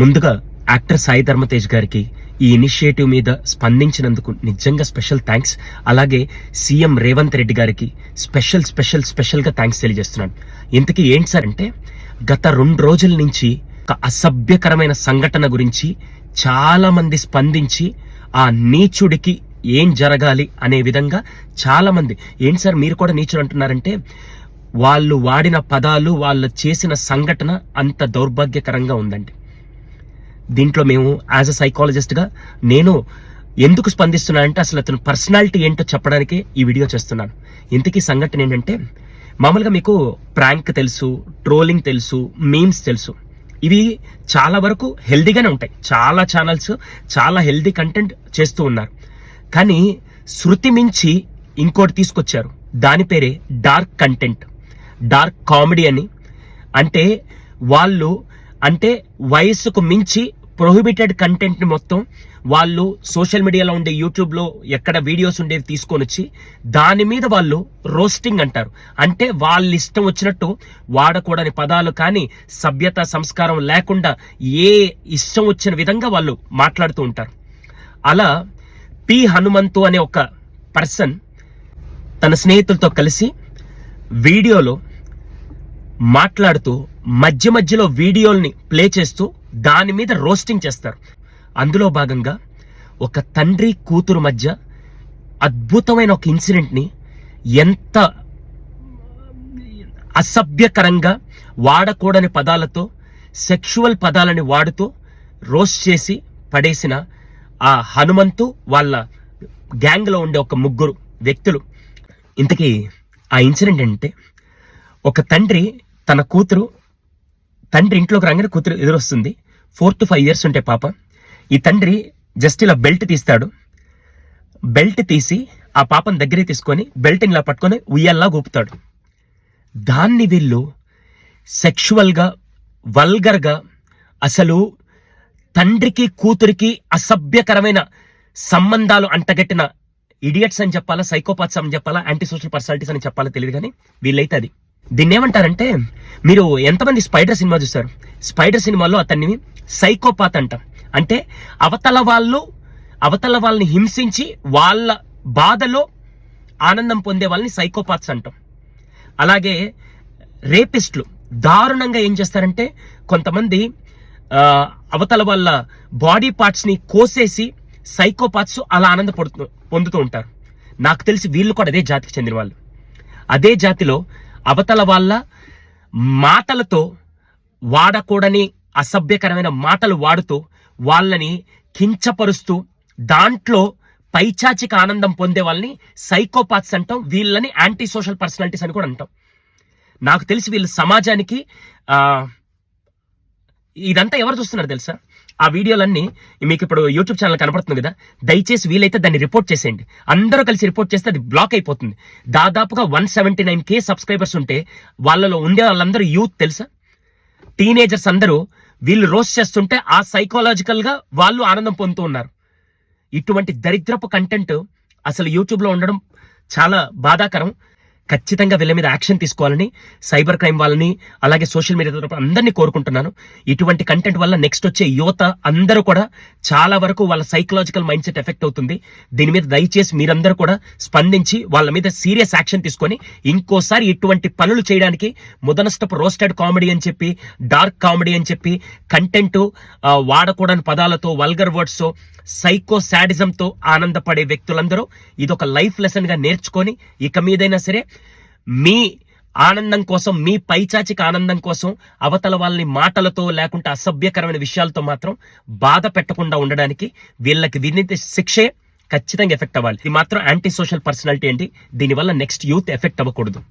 ముందుగా యాక్టర్ సాయి ధర్మతేజ్ గారికి ఈ ఇనిషియేటివ్ మీద స్పందించినందుకు నిజంగా స్పెషల్ థ్యాంక్స్ అలాగే సీఎం రేవంత్ రెడ్డి గారికి స్పెషల్ స్పెషల్ స్పెషల్గా థ్యాంక్స్ తెలియజేస్తున్నాను. ఇంతకీ ఏంటి సార్ అంటే గత రెండు రోజుల నుంచి ఒక అసభ్యకరమైన సంఘటన గురించి చాలామంది స్పందించి ఆ నీచుడికి ఏం జరగాలి అనే విధంగా చాలామంది ఏంటి సార్ మీరు కూడా నీచుడు అంటున్నారంటే వాళ్ళు వాడిన పదాలు వాళ్ళు చేసిన సంఘటన అంత దౌర్భాగ్యకరంగా ఉందండి. దీంట్లో మేము యాజ్ అ సైకాలజిస్ట్గా నేను ఎందుకు స్పందిస్తున్నానంటే అసలు అతను పర్సనాలిటీ ఏంటో చెప్పడానికే ఈ వీడియో చేస్తున్నాను. ఇంతకీ సంఘటన ఏంటంటే మామూలుగా మీకు ప్రాంక్ తెలుసు ట్రోలింగ్ తెలుసు మీమ్స్ తెలుసు. ఇవి చాలా వరకు హెల్దీగానే ఉంటాయి. చాలా ఛానల్స్ చాలా హెల్దీ కంటెంట్ చేస్తూ ఉన్నారు. కానీ శృతి మించి ఇంకోటి తీసుకొచ్చారు. దాని పేరే డార్క్ కంటెంట్ డార్క్ కామెడీ అని. అంటే వాళ్ళు అంటే వయస్సుకు మించి ప్రొహిబిటెడ్ కంటెంట్ని మొత్తం వాళ్ళు సోషల్ మీడియాలో ఉండే యూట్యూబ్లో ఎక్కడ వీడియోస్ ఉండేవి తీసుకొని వచ్చి దాని మీద వాళ్ళు రోస్టింగ్ అంటారు. అంటే వాళ్ళ ఇష్టం వచ్చినట్టు వాడకూడని పదాలు కానీ సభ్యత సంస్కారం లేకుండా ఏ ఇష్టం వచ్చిన విధంగా వాళ్ళు మాట్లాడుతూ ఉంటారు. అలా పి హనుమంతు అనే ఒక పర్సన్ తన స్నేహితులతో కలిసి వీడియోలో మాట్లాడుతూ మధ్య మధ్యలో వీడియోల్ని ప్లే చేస్తూ దాని మీద రోస్టింగ్ చేస్తారు. అందులో భాగంగా ఒక తండ్రి కూతురు మధ్య అద్భుతమైన ఒక ఇన్సిడెంట్ని ఎంత అసభ్యకరంగా వాడకూడని పదాలతో సెక్షువల్ పదాలని వాడుతూ రోస్ట్ చేసి పడేసిన ఆ హనుమంతు వాళ్ళ గ్యాంగ్లో ఉండే ఒక ముగ్గురు వ్యక్తులు. ఇంతకీ ఆ ఇన్సిడెంట్ ఏంటంటే ఒక తండ్రి తన కూతురు తండ్రి ఇంట్లోకి రాగానే కూతురు ఎదురొస్తుంది. ఫోర్ టు ఫైవ్ ఇయర్స్ ఉంటే పాప. ఈ తండ్రి జస్ట్ ఇలా బెల్ట్ తీస్తాడు. బెల్ట్ తీసి ఆ పాపను దగ్గరే తీసుకొని బెల్ట్ని ఇలా పట్టుకొని ఉయ్యల్లా ఊపుతాడు. దాన్ని వీళ్ళు సెక్షువల్గా వల్గర్గా అసలు తండ్రికి కూతురికి అసభ్యకరమైన సంబంధాలు అంటగట్టిన ఇడియట్స్ అని చెప్పాలా సైకోపాత్స్ అని చెప్పాలా యాంటీ సోషల్ పర్సనాలిటీస్ అని చెప్పాలా తెలియదు కానీ వీళ్ళైతే అది. దీన్ని ఏమంటారంటే మీరు ఎంతమంది స్పైడర్ సినిమా చూస్తారు? స్పైడర్ సినిమాలో అతన్ని సైకోపాత్ అంటాం. అంటే అవతల వాళ్ళు అవతల వాళ్ళని హింసించి వాళ్ళ బాధలో ఆనందం పొందే వాళ్ళని సైకోపాత్స్ అంటాం. అలాగే రేపిస్టులు దారుణంగా ఏం చేస్తారంటే కొంతమంది అవతల వాళ్ళ బాడీ పార్ట్స్ని కోసేసి సైకోపాత్స్ అలా ఆనంద పొందుతూ ఉంటారు. నాకు తెలిసి వీళ్ళు కూడా అదే జాతికి చెందిన వాళ్ళు. అదే జాతిలో అవతల వాళ్ళ మాటలతో వాడకూడని అసభ్యకరమైన మాటలు వాడుతూ వాళ్ళని కించపరుస్తూ దాంట్లో పైచాచిక ఆనందం పొందే వాళ్ళని సైకోపాత్స్ అంటాం. వీళ్ళని యాంటీ సోషల్ పర్సనాలిటీస్ అని కూడా అంటాం. నాకు తెలిసి వీళ్ళు సమాజానికి ఇదంతా ఎవరు చూస్తున్నారు తెలుసా? ఆ వీడియోలన్నీ మీకు ఇప్పుడు యూట్యూబ్ ఛానల్ కనపడుతుంది కదా? దయచేసి వీలైతే దాన్ని రిపోర్ట్ చేసేయండి. అందరూ కలిసి రిపోర్ట్ చేస్తే అది బ్లాక్ అయిపోతుంది. దాదాపుగా one seventy nine K subscribers ఉంటే వాళ్ళలో ఉండే వాళ్ళందరూ యూత్ తెలుసా? టీనేజర్స్ అందరూ వీళ్ళు రోస్ట్ చేస్తుంటే ఆ సైకాలజికల్గా వాళ్ళు ఆనందం పొందుతూ ఉన్నారు. ఇటువంటి దరిద్రపు కంటెంట్ అసలు యూట్యూబ్లో ఉండడం చాలా బాధాకరం. ఖచ్చితంగా వీళ్ళ మీద యాక్షన్ తీసుకోవాలని సైబర్ క్రైమ్ వాళ్ళని అలాగే సోషల్ మీడియా తరపున అందరినీ కోరుకుంటున్నాను. ఇటువంటి కంటెంట్ వల్ల నెక్స్ట్ వచ్చే యువత అందరూ కూడా చాలా వరకు వాళ్ళ సైకలాజికల్ మైండ్ సెట్ ఎఫెక్ట్ అవుతుంది. దీని మీద దయచేసి మీరందరూ కూడా స్పందించి వాళ్ళ మీద సీరియస్ యాక్షన్ తీసుకొని ఇంకోసారి ఇటువంటి పనులు చేయడానికి ముదనష్టపు రోస్టెడ్ కామెడీ అని చెప్పి డార్క్ కామెడీ అని చెప్పి కంటెంట్ వాడకూడని పదాలతో వల్గర్ వర్డ్స్ సైకో తో ఆనందపడే వ్యక్తులందరూ ఇదొక లైఫ్ లెసన్గా నేర్చుకొని ఇక మీదైనా సరే మీ ఆనందం కోసం మీ పైచాచిక ఆనందం కోసం అవతల వాళ్ళని మాటలతో లేకుంటే అసభ్యకరమైన విషయాలతో మాత్రం బాధ పెట్టకుండా ఉండడానికి వీళ్ళకి వినిత శిక్షే ఖచ్చితంగా ఎఫెక్ట్ అవ్వాలి. ఇది మాత్రం యాంటీ సోషల్ పర్సనాలిటీ అండి. దీనివల్ల నెక్స్ట్ యూత్ ఎఫెక్ట్ అవ్వకూడదు.